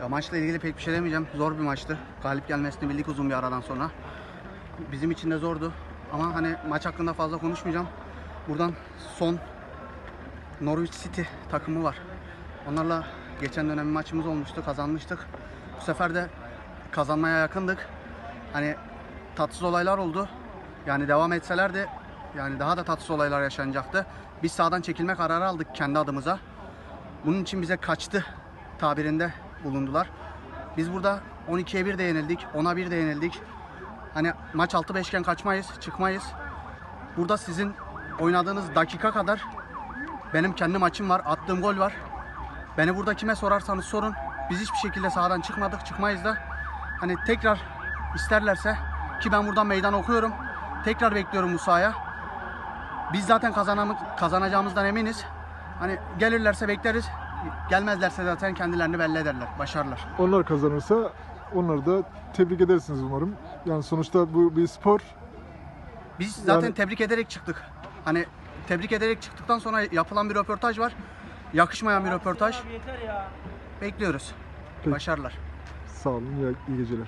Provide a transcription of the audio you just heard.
Ya maçla ilgili pek bir şey demeyeceğim. Zor bir maçtı. Galip gelmesini bildik uzun bir aradan sonra. Bizim için de zordu. Ama hani maç hakkında fazla konuşmayacağım. Buradan son Norwich City takımı var. Onlarla geçen dönem maçımız olmuştu. Kazanmıştık. Bu sefer de kazanmaya yakındık. Hani tatsız olaylar oldu. Yani devam etselerdi yani daha da tatsız olaylar yaşanacaktı. Biz sağdan çekilme kararı aldık kendi adımıza. Bunun için bize kaçtı tabirinde bulundular. Biz burada 12'ye 1 de yenildik, 10'a 1 de yenildik. Hani maç 6-5 iken kaçmayız, çıkmayız. Burada sizin oynadığınız dakika kadar benim kendi maçım var, attığım gol var. Beni burada kime sorarsanız sorun. Biz hiçbir şekilde sahadan çıkmadık, çıkmayız da. Hani tekrar isterlerse ki ben buradan meydan okuyorum. Tekrar bekliyorum bu sahaya. Biz zaten kazanamı- kazanacağımızdan eminiz. Hani gelirlerse bekleriz. Gelmezlerse zaten kendilerini belli ederler, başarırlar. Onlar kazanırsa onları da tebrik edersiniz umarım. Yani sonuçta bu bir spor. Biz zaten Yani- tebrik ederek çıktık. Hani tebrik ederek çıktıktan sonra yapılan bir röportaj var. Yakışmayan bir röportaj. Bekliyoruz. Peki. Başarılar. Sağ olun, iyi, iyi geceler.